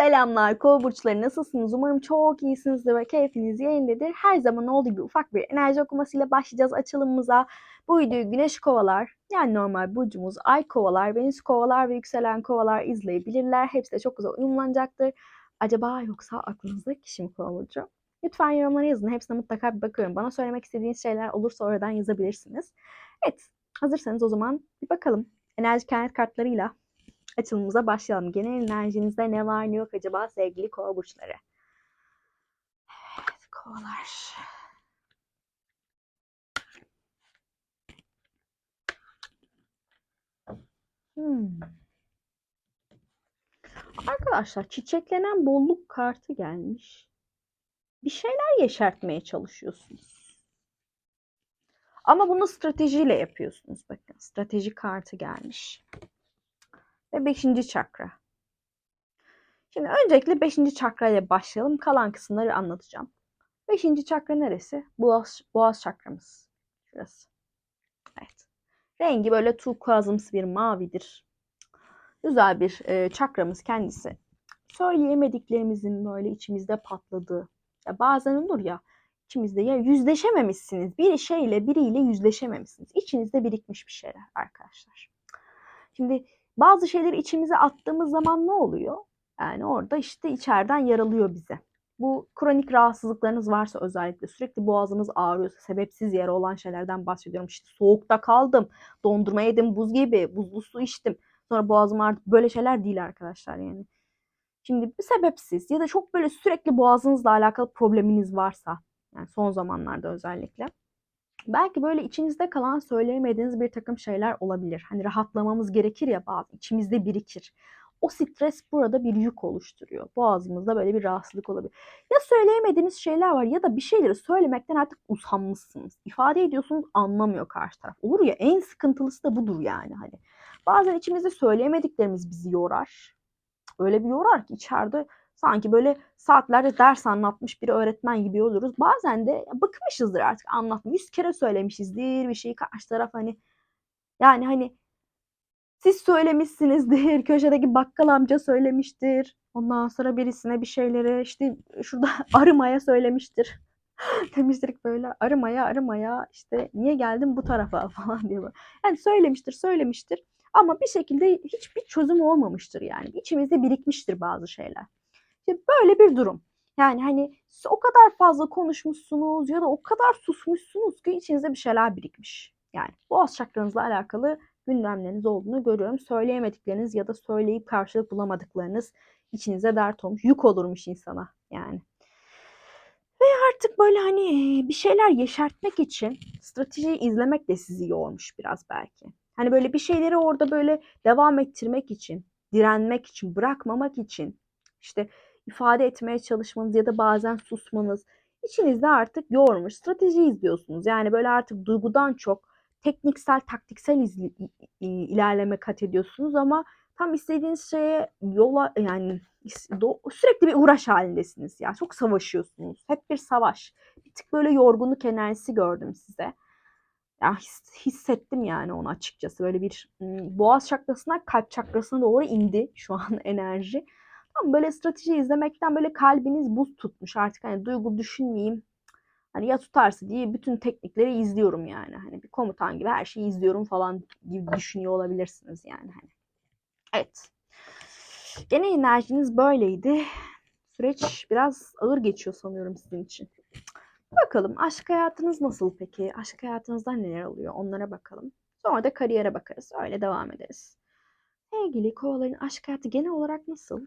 Selamlar kova burçları nasılsınız? Umarım çok iyisinizdir ve keyfiniz yerindedir. Her zaman olduğu gibi ufak bir enerji okumasıyla başlayacağız açılımımıza. Bu videoyu güneş kovalar yani normal burcumuz ay kovalar, venüs kovalar ve yükselen kovalar izleyebilirler. Hepsi de çok güzel uyumlanacaktır. Acaba yoksa aklınızda kişi mi kova burcu? Lütfen yorumlara yazın. Hepsine mutlaka bir bakıyorum. Bana söylemek istediğiniz şeyler olursa oradan yazabilirsiniz. Evet hazırsanız o zaman bir bakalım. Enerji kenet kartlarıyla açılımımıza başlayalım. Genel enerjinizde ne var ne yok acaba sevgili kova burçları? Evet kovalar. Hmm. Arkadaşlar çiçeklenen bolluk kartı gelmiş. Bir şeyler yeşertmeye çalışıyorsunuz. Ama bunu stratejiyle yapıyorsunuz. Bakın strateji kartı gelmiş ve 5. çakra. Şimdi öncelikle 5. çakra ile başlayalım. Kalan kısımları anlatacağım. 5. çakra neresi? Boğaz, boğaz çakramız. Şurası. Evet. Rengi böyle turkuazımsı bir mavidir. Güzel bir e, çakramız kendisi. Söyleyemediklerimizin böyle içimizde patladığı. Ya bazen olur ya içimizde ya yüzleşememişsiniz. Bir şeyle biriyle yüzleşememişsiniz. İçinizde birikmiş bir şeyler arkadaşlar. Şimdi bazı şeyleri içimize attığımız zaman ne oluyor? Yani orada işte içeriden yaralıyor bize. Bu kronik rahatsızlıklarınız varsa özellikle sürekli boğazınız ağrıyorsa sebepsiz yere olan şeylerden bahsediyorum. İşte soğukta kaldım, dondurma yedim buz gibi, buzlu su içtim. Sonra boğazım ağrıdı. Böyle şeyler değil arkadaşlar yani. Şimdi bir sebepsiz ya da çok böyle sürekli boğazınızla alakalı probleminiz varsa yani son zamanlarda özellikle belki böyle içinizde kalan söyleyemediğiniz bir takım şeyler olabilir. Hani rahatlamamız gerekir ya bazı içimizde birikir. O stres burada bir yük oluşturuyor. Boğazımızda böyle bir rahatsızlık olabilir. Ya söyleyemediğiniz şeyler var ya da bir şeyleri söylemekten artık usanmışsınız. İfade ediyorsunuz anlamıyor karşı taraf. Olur ya en sıkıntılısı da budur yani hani. Bazen içimizde söyleyemediklerimiz bizi yorar. Öyle bir yorar ki içeride sanki böyle saatlerce ders anlatmış bir öğretmen gibi oluruz. Bazen de bıkmışızdır artık anlatma. Yüz kere söylemişizdir bir şeyi karşı taraf hani yani hani siz söylemişsinizdir, köşedeki bakkal amca söylemiştir. Ondan sonra birisine bir şeyleri işte şurada arımaya söylemiştir. Demiştir böyle arımaya arımaya işte niye geldin bu tarafa falan diye. Yani söylemiştir söylemiştir ama bir şekilde hiçbir çözüm olmamıştır yani. İçimizde birikmiştir bazı şeyler. İşte böyle bir durum. Yani hani o kadar fazla konuşmuşsunuz ya da o kadar susmuşsunuz ki içinizde bir şeyler birikmiş. Yani boğaz çakranızla alakalı gündemleriniz olduğunu görüyorum. Söyleyemedikleriniz ya da söyleyip karşılık bulamadıklarınız içinize dert olmuş. Yük olurmuş insana yani. Ve artık böyle hani bir şeyler yeşertmek için stratejiyi izlemek de sizi yormuş biraz belki. Hani böyle bir şeyleri orada böyle devam ettirmek için, direnmek için, bırakmamak için işte ifade etmeye çalışmanız ya da bazen susmanız içinizde artık yormuş. Strateji izliyorsunuz. Yani böyle artık duygudan çok tekniksel, taktiksel izli, ilerleme kat ediyorsunuz ama tam istediğiniz şeye yola yani sürekli bir uğraş halindesiniz ya. Çok savaşıyorsunuz. Hep bir savaş. Bir tık böyle yorgunluk enerjisi gördüm size. Ya his, hissettim yani onu açıkçası. Böyle bir boğaz çakrasından kalp çakrasına doğru indi şu an enerji. Tam böyle strateji izlemekten böyle kalbiniz buz tutmuş artık hani duygu düşünmeyeyim. Hani ya tutarsa diye bütün teknikleri izliyorum yani. Hani bir komutan gibi her şeyi izliyorum falan gibi düşünüyor olabilirsiniz yani hani. Evet. Gene enerjiniz böyleydi. Süreç biraz ağır geçiyor sanıyorum sizin için. Bakalım aşk hayatınız nasıl peki? Aşk hayatınızda neler oluyor? Onlara bakalım. Sonra da kariyere bakarız. Öyle devam ederiz. Sevgili kovaların aşk hayatı genel olarak nasıl?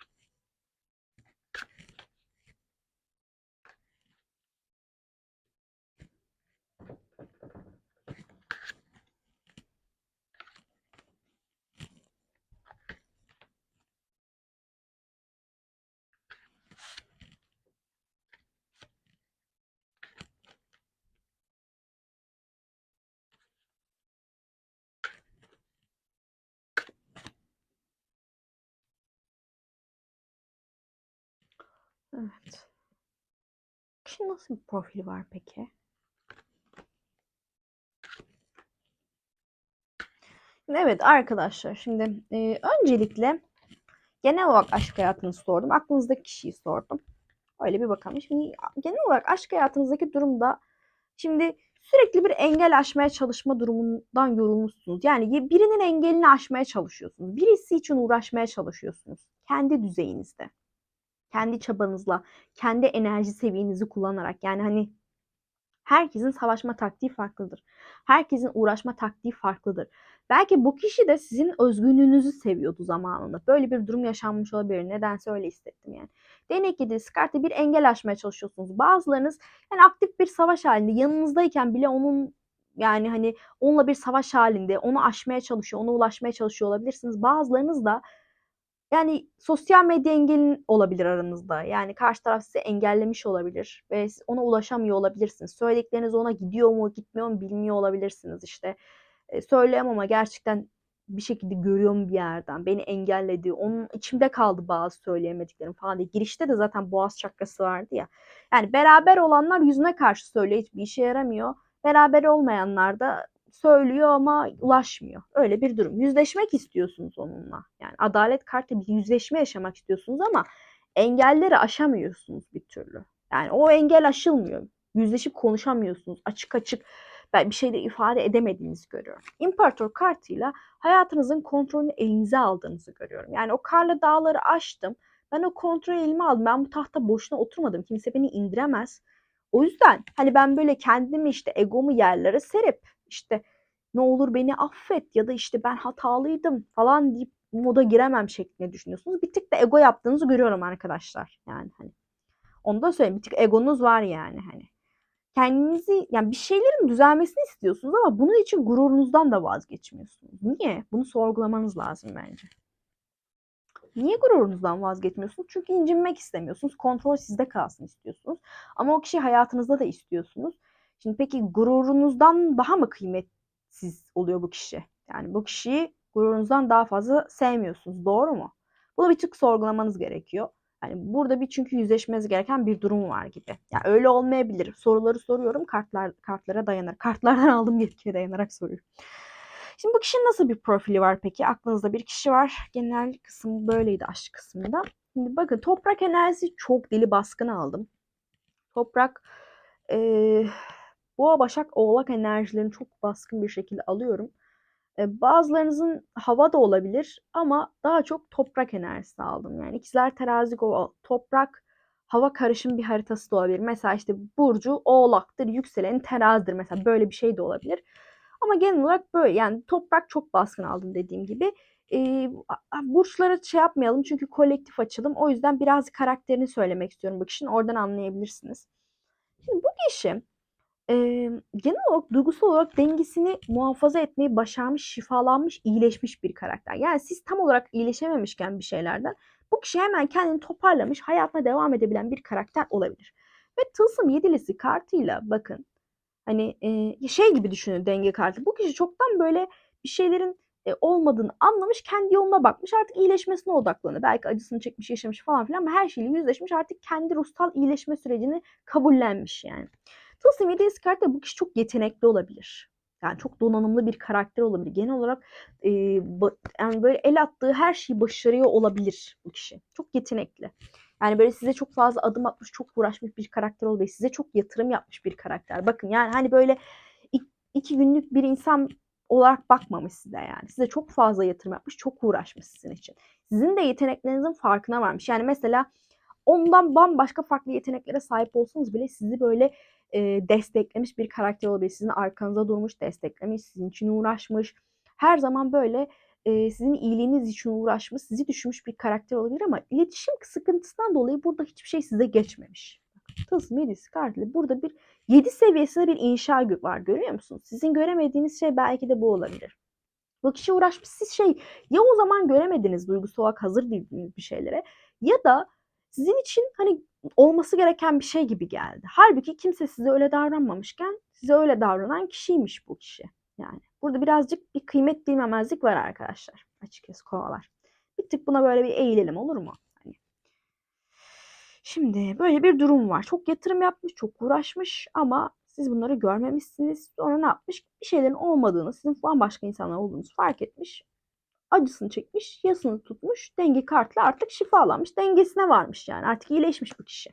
Evet. Kişinin nasıl bir profili var peki? Evet arkadaşlar şimdi e, öncelikle genel olarak aşk hayatınızı sordum. Aklınızdaki kişiyi sordum. Öyle bir bakalım. Şimdi genel olarak aşk hayatınızdaki durumda şimdi sürekli bir engel aşmaya çalışma durumundan yorulmuşsunuz. Yani birinin engelini aşmaya çalışıyorsunuz. Birisi için uğraşmaya çalışıyorsunuz. Kendi düzeyinizde. Kendi çabanızla, kendi enerji seviyenizi kullanarak. Yani hani herkesin savaşma taktiği farklıdır. Herkesin uğraşma taktiği farklıdır. Belki bu kişi de sizin özgünlüğünüzü seviyordu zamanında. Böyle bir durum yaşanmış olabilir. Nedense öyle hissettim yani. Değnek yedilisi kartı bir engel aşmaya çalışıyorsunuz. Bazılarınız yani aktif bir savaş halinde yanınızdayken bile onun yani hani onunla bir savaş halinde onu aşmaya çalışıyor, ona ulaşmaya çalışıyor olabilirsiniz. Bazılarınız da yani sosyal medya engelin olabilir aranızda. Yani karşı taraf sizi engellemiş olabilir ve siz ona ulaşamıyor olabilirsiniz. Söyledikleriniz ona gidiyor mu, gitmiyor mu bilmiyor olabilirsiniz işte. E, söyleyemem ama gerçekten bir şekilde görüyorum bir yerden. Beni engelledi. Onun içimde kaldı bazı söyleyemediklerim falan diye. Girişte de zaten boğaz çakrası vardı ya. Yani beraber olanlar yüzüne karşı söylüyor. Hiçbir işe yaramıyor. Beraber olmayanlar da söylüyor ama ulaşmıyor. Öyle bir durum. Yüzleşmek istiyorsunuz onunla. Yani adalet kartı bir yüzleşme yaşamak istiyorsunuz ama engelleri aşamıyorsunuz bir türlü. Yani o engel aşılmıyor. Yüzleşip konuşamıyorsunuz. Açık açık ben bir şeyleri ifade edemediğinizi görüyorum. İmparator kartıyla hayatınızın kontrolünü elinize aldığınızı görüyorum. Yani o karlı dağları aştım. Ben o kontrolü elime aldım. Ben bu tahta boşuna oturmadım. Kimse beni indiremez. O yüzden hani ben böyle kendimi işte egomu yerlere serip işte ne olur beni affet ya da işte ben hatalıydım falan deyip moda giremem şeklinde düşünüyorsunuz. Bir tık da ego yaptığınızı görüyorum arkadaşlar. Yani hani onu da söyleyeyim. Bir tık egonuz var yani hani. Kendinizi yani bir şeylerin düzelmesini istiyorsunuz ama bunun için gururunuzdan da vazgeçmiyorsunuz. Niye? Bunu sorgulamanız lazım bence. Niye gururunuzdan vazgeçmiyorsunuz? Çünkü incinmek istemiyorsunuz. Kontrol sizde kalsın istiyorsunuz. Ama o kişi hayatınızda da istiyorsunuz. Şimdi peki gururunuzdan daha mı kıymetsiz oluyor bu kişi? Yani bu kişiyi gururunuzdan daha fazla sevmiyorsunuz. Doğru mu? Bunu bir tık sorgulamanız gerekiyor. Yani burada bir çünkü yüzleşmeniz gereken bir durum var gibi. Yani öyle olmayabilir. Soruları soruyorum. Kartlar kartlara dayanır. Kartlardan aldığım yetkiye dayanarak soruyorum. Şimdi bu kişinin nasıl bir profili var peki? Aklınızda bir kişi var. Genel kısım böyleydi aşk kısmında. Şimdi bakın toprak enerjisi çok deli baskın aldım. Toprak e, boğa başak oğlak enerjilerini çok baskın bir şekilde alıyorum. E, bazılarınızın hava da olabilir ama daha çok toprak enerjisi aldım. Yani ikizler terazi o toprak hava karışım bir haritası da olabilir. Mesela işte burcu oğlaktır, yükseleni terazidir. Mesela böyle bir şey de olabilir. Ama genel olarak böyle yani toprak çok baskın aldım dediğim gibi. E, burçlara şey yapmayalım çünkü kolektif açılım. O yüzden biraz karakterini söylemek istiyorum bu kişinin. Oradan anlayabilirsiniz. Şimdi bu kişi e, genel olarak duygusal olarak dengesini muhafaza etmeyi başarmış, şifalanmış, iyileşmiş bir karakter. Yani siz tam olarak iyileşememişken bir şeylerden bu kişi hemen kendini toparlamış, hayatına devam edebilen bir karakter olabilir. Ve tılsım yedilisi kartıyla bakın Hani e, şey gibi düşünün denge kartı. Bu kişi çoktan böyle bir şeylerin e, olmadığını anlamış, kendi yoluna bakmış. Artık iyileşmesine odaklanıyor. Belki acısını çekmiş, yaşamış falan filan ama her şeyle yüzleşmiş. Artık kendi ruhsal iyileşme sürecini kabullenmiş yani. Tılsım 7 kartı bu kişi çok yetenekli olabilir. Yani çok donanımlı bir karakter olabilir. Genel olarak e, yani böyle el attığı her şeyi başarıyor olabilir bu kişi. Çok yetenekli. Yani böyle size çok fazla adım atmış, çok uğraşmış bir karakter oluyor. Size çok yatırım yapmış bir karakter. Bakın yani hani böyle iki günlük bir insan olarak bakmamış size yani. Size çok fazla yatırım yapmış, çok uğraşmış sizin için. Sizin de yeteneklerinizin farkına varmış. Yani mesela ondan bambaşka farklı yeteneklere sahip olsanız bile sizi böyle e, desteklemiş bir karakter olabilir. Sizin arkanıza durmuş, desteklemiş, sizin için uğraşmış. Her zaman böyle e, sizin iyiliğiniz için uğraşmış, sizi düşünmüş bir karakter olabilir ama iletişim sıkıntısından dolayı burada hiçbir şey size geçmemiş. Tılsım 7'si kartıyla burada bir 7 seviyesinde bir inşa var görüyor musunuz? Sizin göremediğiniz şey belki de bu olabilir. Bu kişi uğraşmış siz şey ya o zaman göremediniz duygusal olarak hazır değildiniz bir şeylere ya da sizin için hani olması gereken bir şey gibi geldi. Halbuki kimse size öyle davranmamışken size öyle davranan kişiymiş bu kişi. Yani burada birazcık bir kıymet bilmemezlik var arkadaşlar. Açıkçası kovalar. Bir tık buna böyle bir eğilelim olur mu? Hani. Şimdi böyle bir durum var. Çok yatırım yapmış, çok uğraşmış ama siz bunları görmemişsiniz. Sonra ne yapmış? Bir şeylerin olmadığını, sizin bambaşka insanlar olduğunuzu fark etmiş. Acısını çekmiş, yasını tutmuş, denge kartla artık şifalanmış, dengesine varmış yani. Artık iyileşmiş bu kişi.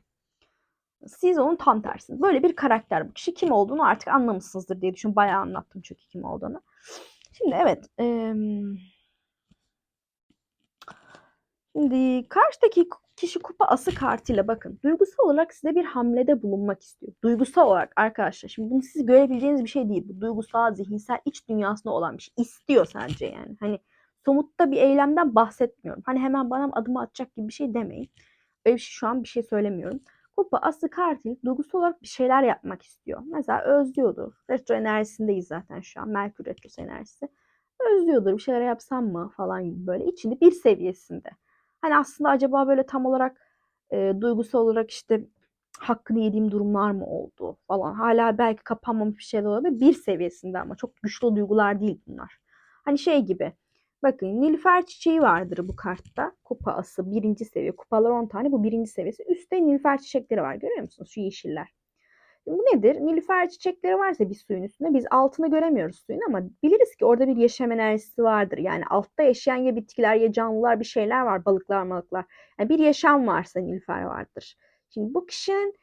Siz onun tam tersiniz. Böyle bir karakter bu kişi. Kim olduğunu artık anlamışsınızdır diye düşün. Bayağı anlattım çünkü kim olduğunu. Şimdi evet. Ee, şimdi karşıdaki kişi kupa ası kartıyla bakın. Duygusal olarak size bir hamlede bulunmak istiyor. Duygusal olarak arkadaşlar. Şimdi bunu siz görebileceğiniz bir şey değil. Bu duygusal, zihinsel, iç dünyasında olan bir şey. İstiyor sence yani. Hani somutta bir eylemden bahsetmiyorum. Hani hemen bana adımı atacak gibi bir şey demeyin. Öyle bir şey, şu an bir şey söylemiyorum. Kupa ası kartıyla duygusal olarak bir şeyler yapmak istiyor. Mesela özlüyordur. Retro enerjisindeyiz zaten şu an. Merkür retrosu enerjisi. Özlüyordur. Bir şeyler yapsam mı falan gibi böyle. içinde bir seviyesinde. Hani aslında acaba böyle tam olarak e, duygusal olarak işte hakkını yediğim durumlar mı oldu falan. Hala belki kapanmamış bir şeyler olabilir. Bir seviyesinde ama çok güçlü duygular değil bunlar. Hani şey gibi. Bakın Nilüfer çiçeği vardır bu kartta. Kupa ası birinci seviye. Kupalar 10 tane bu birinci seviyesi. Üstte Nilüfer çiçekleri var. Görüyor musunuz? Şu yeşiller. Bu nedir? Nilüfer çiçekleri varsa bir suyun üstünde biz altını göremiyoruz suyun ama biliriz ki orada bir yaşam enerjisi vardır. Yani altta yaşayan ya bitkiler ya canlılar bir şeyler var. Balıklar balıklar. Yani bir yaşam varsa Nilüfer vardır. Şimdi bu kişinin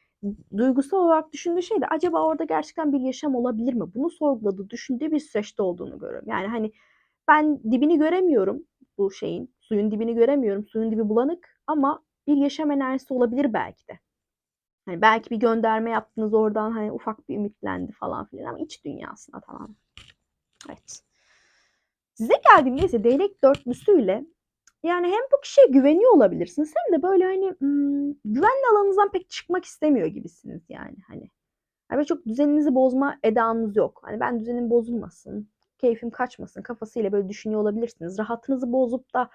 duygusal olarak düşündüğü şey de acaba orada gerçekten bir yaşam olabilir mi? Bunu sorguladığı, düşündüğü bir süreçte olduğunu görüyorum. Yani hani ben dibini göremiyorum bu şeyin. Suyun dibini göremiyorum. Suyun dibi bulanık ama bir yaşam enerjisi olabilir belki de. Hani belki bir gönderme yaptınız oradan hani ufak bir ümitlendi falan filan ama iç dünyasına tamam. Evet. Size geldiğimde ise değnek dörtlüsüyle yani hem bu kişiye güveniyor olabilirsiniz hem de böyle hani hmm, güvenli alanınızdan pek çıkmak istemiyor gibisiniz yani hani. Yani çok düzeninizi bozma edanız yok. Hani ben düzenim bozulmasın, keyfim kaçmasın kafasıyla böyle düşünüyor olabilirsiniz. Rahatınızı bozup da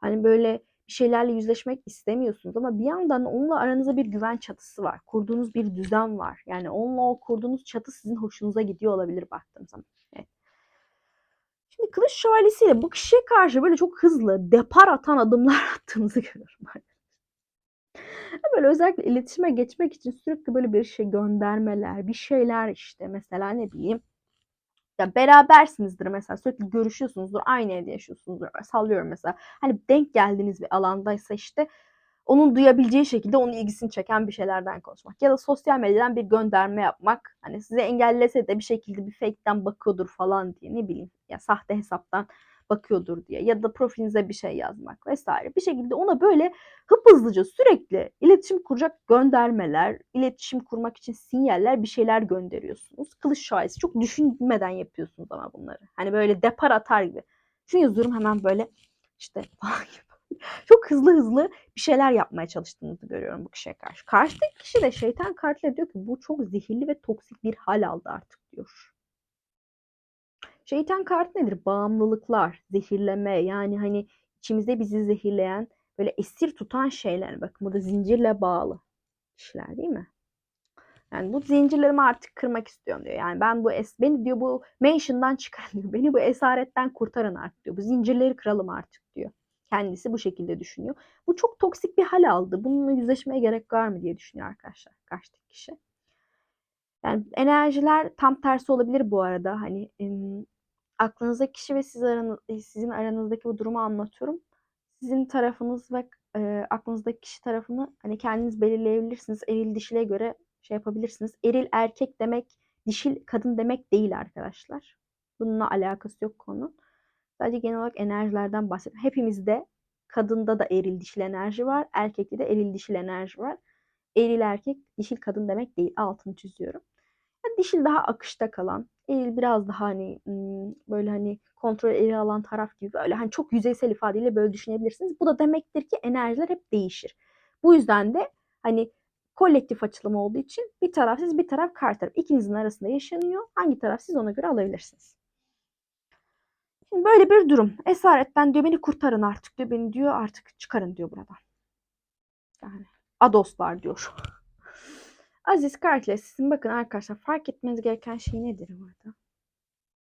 hani böyle bir şeylerle yüzleşmek istemiyorsunuz ama bir yandan onunla aranızda bir güven çatısı var. Kurduğunuz bir düzen var. Yani onunla o kurduğunuz çatı sizin hoşunuza gidiyor olabilir baktığım zaman. Evet. Şimdi kılıç şövalyesiyle bu kişiye karşı böyle çok hızlı depar atan adımlar attığınızı görüyorum. Böyle özellikle iletişime geçmek için sürekli böyle bir şey göndermeler, bir şeyler işte mesela ne bileyim ya berabersinizdir mesela sürekli görüşüyorsunuzdur aynı evde yaşıyorsunuzdur. Sallıyorum mesela hani denk geldiğiniz bir alandaysa işte onun duyabileceği şekilde onun ilgisini çeken bir şeylerden konuşmak ya da sosyal medyadan bir gönderme yapmak hani size engellese de bir şekilde bir fake'ten bakıyordur falan diye ne bileyim ya sahte hesaptan bakıyordur diye ya da profilinize bir şey yazmak vesaire. Bir şekilde ona böyle hıp hızlıca sürekli iletişim kuracak göndermeler, iletişim kurmak için sinyaller bir şeyler gönderiyorsunuz. Kılıç şahisi çok düşünmeden yapıyorsunuz ama bunları. Hani böyle depar atar gibi. Şunu yazıyorum hemen böyle işte falan gibi. Çok hızlı hızlı bir şeyler yapmaya çalıştığınızı görüyorum bu kişiye karşı. Karşıdaki kişi de şeytan kartıyla diyor ki bu çok zehirli ve toksik bir hal aldı artık diyor. Şeytan kartı nedir? Bağımlılıklar, zehirleme yani hani içimizde bizi zehirleyen böyle esir tutan şeyler. Bakın burada zincirle bağlı kişiler değil mi? Yani bu zincirlerimi artık kırmak istiyorum diyor. Yani ben bu es beni diyor bu mansion'dan çıkarın diyor. Beni bu esaretten kurtarın artık diyor. Bu zincirleri kıralım artık diyor. Kendisi bu şekilde düşünüyor. Bu çok toksik bir hal aldı. Bununla yüzleşmeye gerek var mı diye düşünüyor arkadaşlar. Karşıdaki kişi. Yani enerjiler tam tersi olabilir bu arada. Hani aklınızdaki kişi ve siz aranız, sizin aranızdaki bu durumu anlatıyorum. Sizin tarafınız ve e, aklınızdaki kişi tarafını hani kendiniz belirleyebilirsiniz. Eril dişile göre şey yapabilirsiniz. Eril erkek demek, dişil kadın demek değil arkadaşlar. Bununla alakası yok konu. Sadece genel olarak enerjilerden bahsediyorum. Hepimizde kadında da eril dişil enerji var. Erkekte de eril dişil enerji var. Eril erkek, dişil kadın demek değil. Altını çiziyorum. Yani dişil daha akışta kalan, eril biraz daha hani böyle hani kontrol ele alan taraf gibi böyle hani çok yüzeysel ifadeyle böyle düşünebilirsiniz. Bu da demektir ki enerjiler hep değişir. Bu yüzden de hani kolektif açılım olduğu için bir taraf siz bir taraf karşı taraf. İkinizin arasında yaşanıyor. Hangi taraf siz ona göre alabilirsiniz. Şimdi böyle bir durum. Esaretten diyor beni kurtarın artık diyor. Beni diyor artık çıkarın diyor buradan. Yani adoslar diyor. Aziz Kart'le sizin bakın arkadaşlar fark etmeniz gereken şey nedir burada?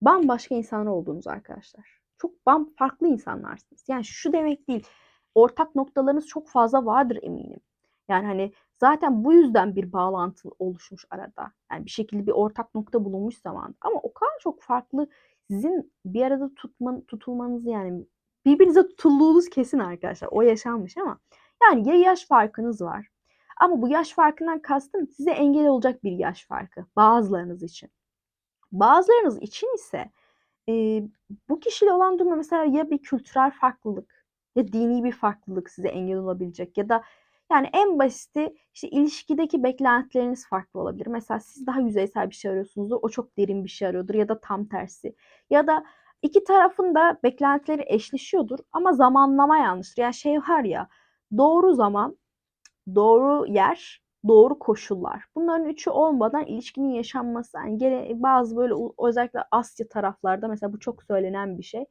Bambaşka insanlar olduğunuz arkadaşlar. Çok bam farklı insanlarsınız. Yani şu demek değil. Ortak noktalarınız çok fazla vardır eminim. Yani hani zaten bu yüzden bir bağlantı oluşmuş arada. Yani bir şekilde bir ortak nokta bulunmuş zaman. Ama o kadar çok farklı sizin bir arada tutman, tutulmanızı yani birbirinize tutulduğunuz kesin arkadaşlar. O yaşanmış ama yani ya yaş farkınız var. Ama bu yaş farkından kastım size engel olacak bir yaş farkı bazılarınız için. Bazılarınız için ise e, bu kişiyle olan durum mesela ya bir kültürel farklılık ya dini bir farklılık size engel olabilecek ya da yani en basiti işte ilişkideki beklentileriniz farklı olabilir. Mesela siz daha yüzeysel bir şey arıyorsunuzdur, o çok derin bir şey arıyordur ya da tam tersi. Ya da iki tarafın da beklentileri eşleşiyordur ama zamanlama yanlıştır. Yani şey var ya doğru zaman, doğru yer, doğru koşullar. Bunların üçü olmadan ilişkinin yaşanması yani gene bazı böyle özellikle Asya taraflarda mesela bu çok söylenen bir şey.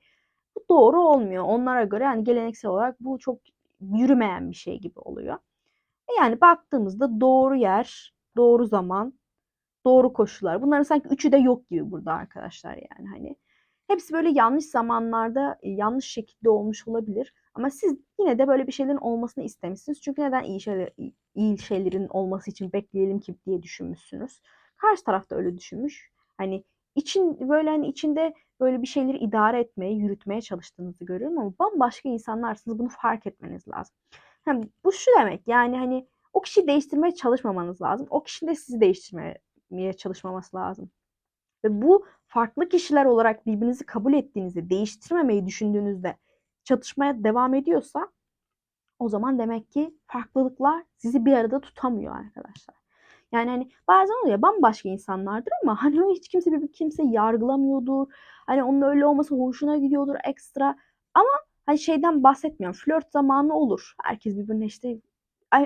Bu doğru olmuyor. Onlara göre yani geleneksel olarak bu çok yürümeyen bir şey gibi oluyor. E yani baktığımızda doğru yer, doğru zaman, doğru koşullar. Bunların sanki üçü de yok gibi burada arkadaşlar yani hani. Hepsi böyle yanlış zamanlarda e, yanlış şekilde olmuş olabilir. Ama siz yine de böyle bir şeylerin olmasını istemişsiniz. Çünkü neden iyi şeyler iyi şeylerin olması için bekleyelim ki diye düşünmüşsünüz. Karşı taraf da öyle düşünmüş. Hani için böyle hani içinde böyle bir şeyleri idare etmeye, yürütmeye çalıştığınızı görüyorum ama bambaşka insanlarsınız. Bunu fark etmeniz lazım. Yani bu şu demek yani hani o kişiyi değiştirmeye çalışmamanız lazım. O kişinin de sizi değiştirmeye çalışmaması lazım. Ve bu farklı kişiler olarak birbirinizi kabul ettiğinizde, değiştirmemeyi düşündüğünüzde çatışmaya devam ediyorsa o zaman demek ki farklılıklar sizi bir arada tutamıyor arkadaşlar. Yani hani bazen oluyor bambaşka insanlardır ama hani hiç kimse bir kimse yargılamıyordur. Hani onun öyle olması hoşuna gidiyordur ekstra. Ama hani şeyden bahsetmiyorum. Flört zamanı olur. Herkes birbirine işte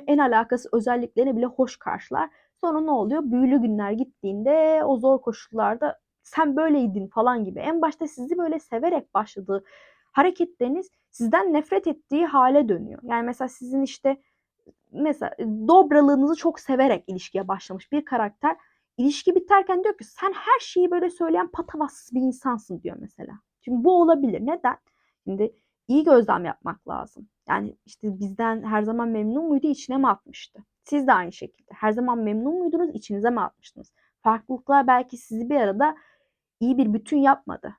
en alakası özelliklerini bile hoş karşılar. Sonra ne oluyor? Büyülü günler gittiğinde o zor koşullarda sen böyleydin falan gibi. En başta sizi böyle severek başladığı hareketleriniz sizden nefret ettiği hale dönüyor. Yani mesela sizin işte mesela dobralığınızı çok severek ilişkiye başlamış bir karakter ilişki biterken diyor ki sen her şeyi böyle söyleyen patavatsız bir insansın diyor mesela. Şimdi bu olabilir. Neden? Şimdi iyi gözlem yapmak lazım. Yani işte bizden her zaman memnun muydu içine mi atmıştı? Siz de aynı şekilde. Her zaman memnun muydunuz içinize mi atmıştınız? Farklılıklar belki sizi bir arada iyi bir bütün yapmadı.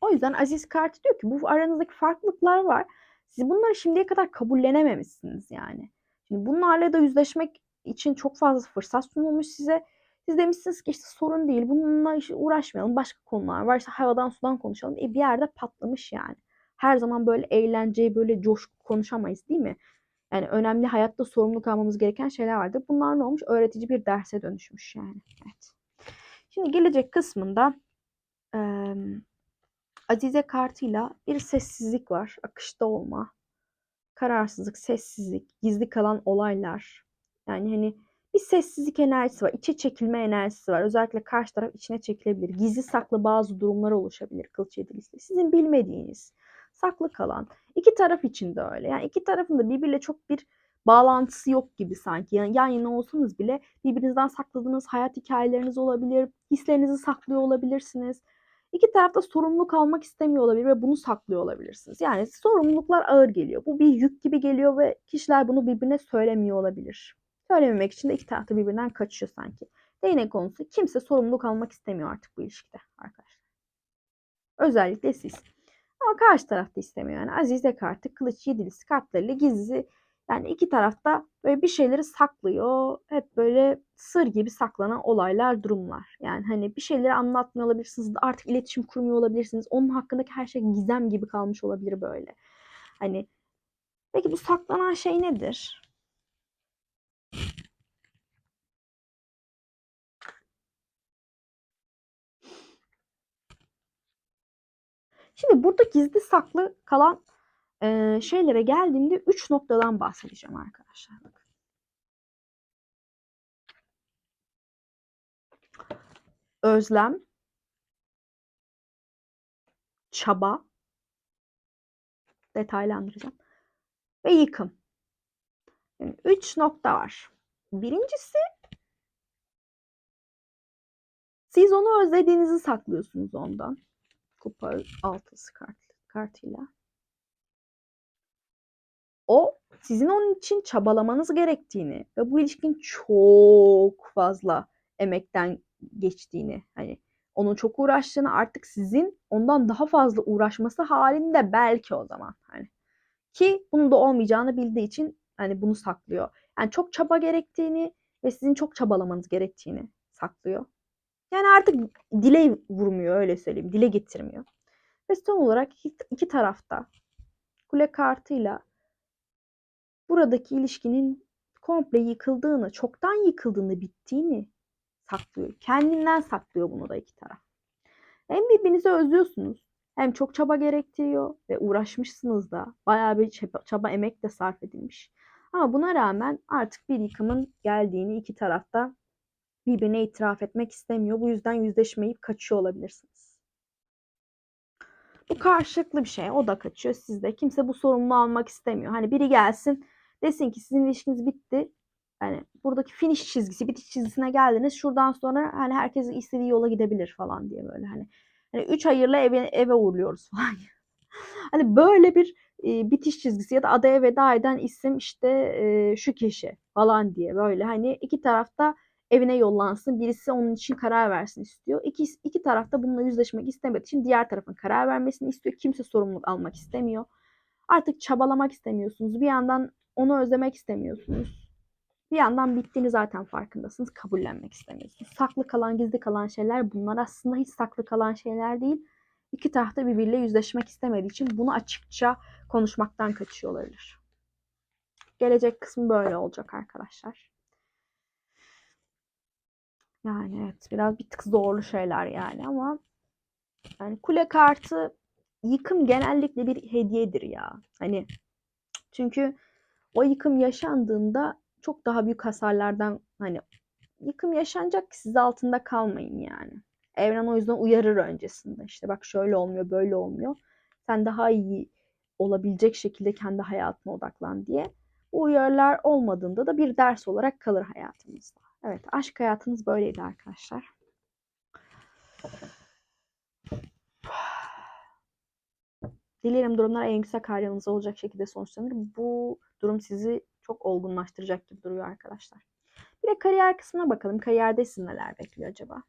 O yüzden Aziz Kart diyor ki bu aranızdaki farklılıklar var. Siz bunları şimdiye kadar kabullenememişsiniz yani. Şimdi bunlarla da yüzleşmek için çok fazla fırsat sunulmuş size. Siz demişsiniz ki işte sorun değil bununla işte uğraşmayalım başka konular var işte havadan sudan konuşalım. E bir yerde patlamış yani. Her zaman böyle eğlenceyi böyle coşku konuşamayız değil mi? Yani önemli hayatta sorumluluk almamız gereken şeyler vardır. Bunlar ne olmuş? Öğretici bir derse dönüşmüş yani. Evet. Şimdi gelecek kısmında e, Azize kartıyla bir sessizlik var. Akışta olma. Kararsızlık, sessizlik, gizli kalan olaylar. Yani hani bir sessizlik enerjisi var. içe çekilme enerjisi var. Özellikle karşı taraf içine çekilebilir. Gizli saklı bazı durumlar oluşabilir kılıç yedilisi. Sizin bilmediğiniz, saklı kalan. iki taraf için de öyle. Yani iki tarafın da birbiriyle çok bir bağlantısı yok gibi sanki. Yani yan yana olsanız bile birbirinizden sakladığınız hayat hikayeleriniz olabilir. Hislerinizi saklıyor olabilirsiniz. İki tarafta sorumluluk almak istemiyor olabilir ve bunu saklıyor olabilirsiniz. Yani sorumluluklar ağır geliyor. Bu bir yük gibi geliyor ve kişiler bunu birbirine söylemiyor olabilir. Söylememek için de iki tarafta birbirinden kaçıyor sanki. Değnek konusu kimse sorumluluk almak istemiyor artık bu ilişkide arkadaşlar. Özellikle siz. Ama karşı taraf da istemiyor. Yani Azize kartı, kılıç yedilisi kartlarıyla gizli yani iki tarafta böyle bir şeyleri saklıyor. Hep böyle sır gibi saklanan olaylar, durumlar. Yani hani bir şeyleri anlatmıyor olabilirsiniz. Artık iletişim kurmuyor olabilirsiniz. Onun hakkındaki her şey gizem gibi kalmış olabilir böyle. Hani peki bu saklanan şey nedir? Şimdi burada gizli saklı kalan e, şeylere geldiğimde 3 noktadan bahsedeceğim arkadaşlar. Özlem, çaba, detaylandıracağım ve yıkım. Yani üç nokta var. Birincisi siz onu özlediğinizi saklıyorsunuz ondan. Kupa altısı kart, kartıyla o sizin onun için çabalamanız gerektiğini ve bu ilişkinin çok fazla emekten geçtiğini hani Onun çok uğraştığını artık sizin ondan daha fazla uğraşması halinde belki o zaman hani ki bunun da olmayacağını bildiği için hani bunu saklıyor. Yani çok çaba gerektiğini ve sizin çok çabalamanız gerektiğini saklıyor. Yani artık dile vurmuyor öyle söyleyeyim. Dile getirmiyor. Ve son olarak iki tarafta kule kartıyla buradaki ilişkinin komple yıkıldığını, çoktan yıkıldığını, bittiğini saklıyor. Kendinden saklıyor bunu da iki taraf. Hem birbirinizi özlüyorsunuz hem çok çaba gerektiriyor ve uğraşmışsınız da bayağı bir çaba, çaba emek de sarf edilmiş. Ama buna rağmen artık bir yıkımın geldiğini iki tarafta birbirine itiraf etmek istemiyor. Bu yüzden yüzleşmeyip kaçıyor olabilirsiniz. Bu karşılıklı bir şey. O da kaçıyor, siz de. Kimse bu sorumluluğu almak istemiyor. Hani biri gelsin desin ki sizin ilişkiniz bitti. Hani buradaki finish çizgisi, bitiş çizgisine geldiniz. Şuradan sonra hani herkes istediği yola gidebilir falan diye böyle hani. Hani üç hayırla eve, eve uğurluyoruz falan. hani böyle bir e, bitiş çizgisi ya da adaya veda eden isim işte e, şu kişi falan diye böyle hani iki tarafta evine yollansın. Birisi onun için karar versin istiyor. İki, iki taraf da bununla yüzleşmek istemediği için diğer tarafın karar vermesini istiyor. Kimse sorumluluk almak istemiyor. Artık çabalamak istemiyorsunuz. Bir yandan onu özlemek istemiyorsunuz. Bir yandan bittiğini zaten farkındasınız. Kabullenmek istemiyorsunuz. Saklı kalan, gizli kalan şeyler bunlar aslında hiç saklı kalan şeyler değil. İki tarafta birbiriyle yüzleşmek istemediği için bunu açıkça konuşmaktan kaçıyor olabilir. Gelecek kısmı böyle olacak arkadaşlar. Yani evet biraz bir tık zorlu şeyler yani ama yani kule kartı yıkım genellikle bir hediyedir ya. Hani çünkü o yıkım yaşandığında çok daha büyük hasarlardan hani yıkım yaşanacak ki siz altında kalmayın yani. Evren o yüzden uyarır öncesinde. İşte bak şöyle olmuyor, böyle olmuyor. Sen daha iyi olabilecek şekilde kendi hayatına odaklan diye. Bu uyarılar olmadığında da bir ders olarak kalır hayatımızda. Evet, aşk hayatınız böyleydi arkadaşlar. Dilerim durumlar en yüksek halinizde olacak şekilde sonuçlanır. Bu durum sizi çok olgunlaştıracak gibi duruyor arkadaşlar. Bir de kariyer kısmına bakalım. Kariyerde sizi neler bekliyor acaba?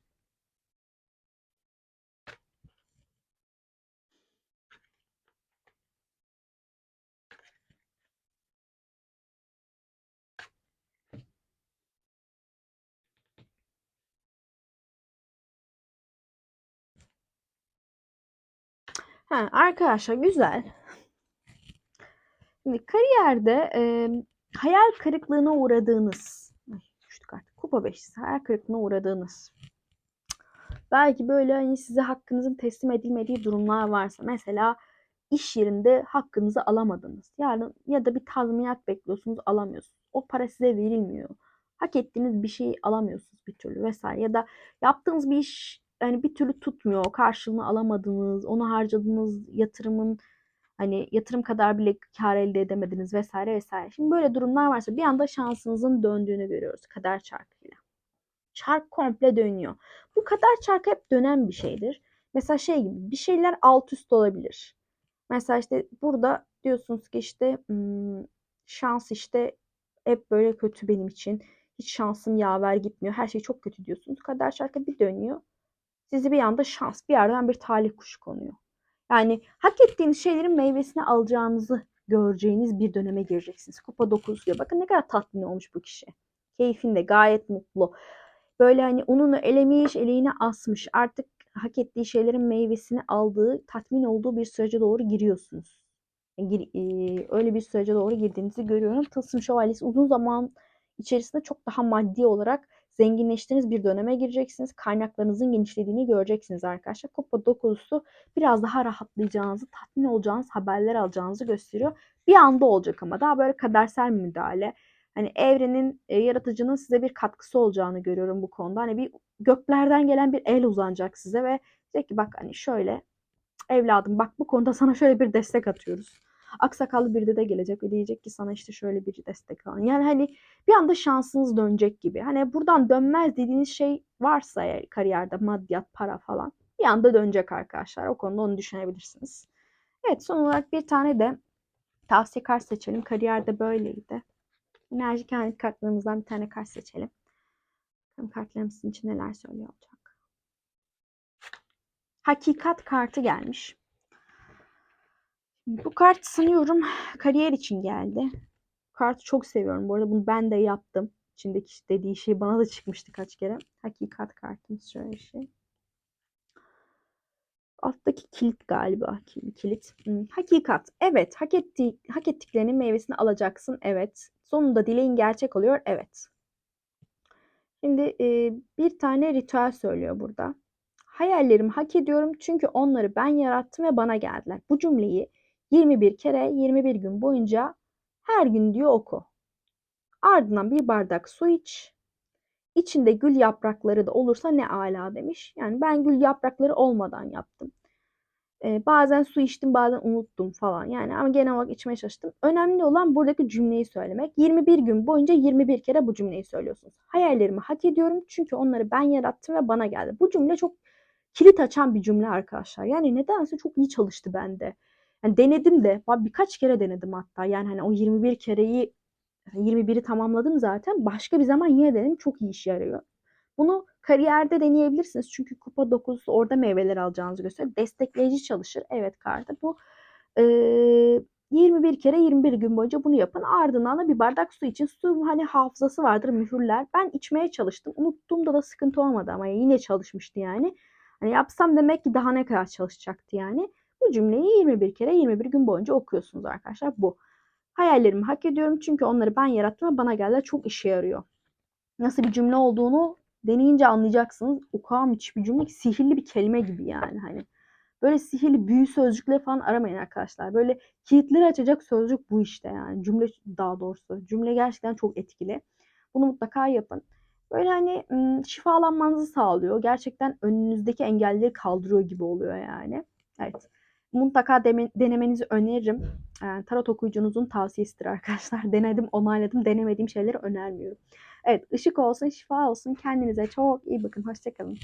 Ha, arkadaşlar güzel. Şimdi kariyerde e, hayal kırıklığına uğradığınız, ay, düştük artık, kupa beşlisi, hayal kırıklığına uğradığınız, belki böyle hani size hakkınızın teslim edilmediği durumlar varsa, mesela iş yerinde hakkınızı alamadınız. Yani ya da bir tazminat bekliyorsunuz, alamıyorsunuz. O para size verilmiyor. Hak ettiğiniz bir şey alamıyorsunuz bir türlü vesaire. Ya da yaptığınız bir iş yani bir türlü tutmuyor. Karşılığını alamadınız. Onu harcadığınız yatırımın hani yatırım kadar bile kar elde edemediniz vesaire vesaire. Şimdi böyle durumlar varsa bir anda şansınızın döndüğünü görüyoruz kader çarkıyla. Çark komple dönüyor. Bu kader çarkı hep dönen bir şeydir. Mesela şey gibi bir şeyler alt üst olabilir. Mesela işte burada diyorsunuz ki işte şans işte hep böyle kötü benim için. Hiç şansım yaver gitmiyor. Her şey çok kötü diyorsunuz. Kader çarkı bir dönüyor. Sizi bir anda şans, bir yerden bir talih kuşu konuyor. Yani hak ettiğiniz şeylerin meyvesini alacağınızı göreceğiniz bir döneme gireceksiniz. Kupa 9 diyor. Bakın ne kadar tatmin olmuş bu kişi. Keyfinde gayet mutlu. Böyle hani onunu elemiş, eleğine asmış. Artık hak ettiği şeylerin meyvesini aldığı, tatmin olduğu bir sürece doğru giriyorsunuz. Yani, e, öyle bir sürece doğru girdiğinizi görüyorum. Tılsım Şövalyesi uzun zaman içerisinde çok daha maddi olarak zenginleştiğiniz bir döneme gireceksiniz. Kaynaklarınızın genişlediğini göreceksiniz arkadaşlar. Kupa 9'u biraz daha rahatlayacağınızı, tatmin olacağınız haberler alacağınızı gösteriyor. Bir anda olacak ama daha böyle kadersel müdahale. Hani evrenin, e, yaratıcının size bir katkısı olacağını görüyorum bu konuda. Hani bir göklerden gelen bir el uzanacak size ve diyecek ki bak hani şöyle evladım bak bu konuda sana şöyle bir destek atıyoruz aksakallı biri de gelecek ve diyecek ki sana işte şöyle bir destek alın. Yani hani bir anda şansınız dönecek gibi. Hani buradan dönmez dediğiniz şey varsa eğer kariyerde maddiyat, para falan bir anda dönecek arkadaşlar. O konuda onu düşünebilirsiniz. Evet son olarak bir tane de tavsiye kart seçelim. Kariyerde böyleydi. Enerji kendi kartlarımızdan bir tane kart seçelim. Bakalım kartlarımızın için neler söylüyor olacak. Hakikat kartı gelmiş. Bu kart sanıyorum kariyer için geldi. Kartı çok seviyorum. Bu arada bunu ben de yaptım. İçindeki dediği şey bana da çıkmıştı kaç kere. Hakikat kartımız şöyle şey. Alttaki kilit galiba. Kilit. Hmm, Hakikat. Evet. Hak, ettiği, hak ettiklerinin meyvesini alacaksın. Evet. Sonunda dileğin gerçek oluyor. Evet. Şimdi e, bir tane ritüel söylüyor burada. Hayallerimi hak ediyorum çünkü onları ben yarattım ve bana geldiler. Bu cümleyi 21 kere 21 gün boyunca her gün diyor oku. Ardından bir bardak su iç. İçinde gül yaprakları da olursa ne ala demiş. Yani ben gül yaprakları olmadan yaptım. Ee, bazen su içtim bazen unuttum falan. Yani ama genel olarak içmeye çalıştım. Önemli olan buradaki cümleyi söylemek. 21 gün boyunca 21 kere bu cümleyi söylüyorsunuz. Hayallerimi hak ediyorum çünkü onları ben yarattım ve bana geldi. Bu cümle çok kilit açan bir cümle arkadaşlar. Yani nedense çok iyi çalıştı bende. Yani denedim de birkaç kere denedim hatta. Yani hani o 21 kereyi 21'i tamamladım zaten. Başka bir zaman yine denedim. Çok iyi iş yarıyor. Bunu kariyerde deneyebilirsiniz. Çünkü kupa 9 orada meyveler alacağınızı gösteriyor. Destekleyici çalışır. Evet kartı. Bu e, 21 kere 21 gün boyunca bunu yapın. Ardından da bir bardak su için su hani hafızası vardır mühürler. Ben içmeye çalıştım. Unuttuğumda da sıkıntı olmadı ama yine çalışmıştı yani. Hani yapsam demek ki daha ne kadar çalışacaktı yani. Bu cümleyi 21 kere 21 gün boyunca okuyorsunuz arkadaşlar. Bu. Hayallerimi hak ediyorum çünkü onları ben yarattım ve bana geldiler. Çok işe yarıyor. Nasıl bir cümle olduğunu deneyince anlayacaksınız. O kadar müthiş bir cümle ki sihirli bir kelime gibi yani hani. Böyle sihirli büyü sözcükleri falan aramayın arkadaşlar. Böyle kilitleri açacak sözcük bu işte yani. Cümle daha doğrusu. Cümle gerçekten çok etkili. Bunu mutlaka yapın. Böyle hani şifalanmanızı sağlıyor. Gerçekten önünüzdeki engelleri kaldırıyor gibi oluyor yani. Evet. Mutlaka denemenizi öneririm. Yani tarot okuyucunuzun tavsiyesidir arkadaşlar. Denedim, onayladım. Denemediğim şeyleri önermiyorum. Evet, ışık olsun, şifa olsun. Kendinize çok iyi bakın. Hoşçakalın.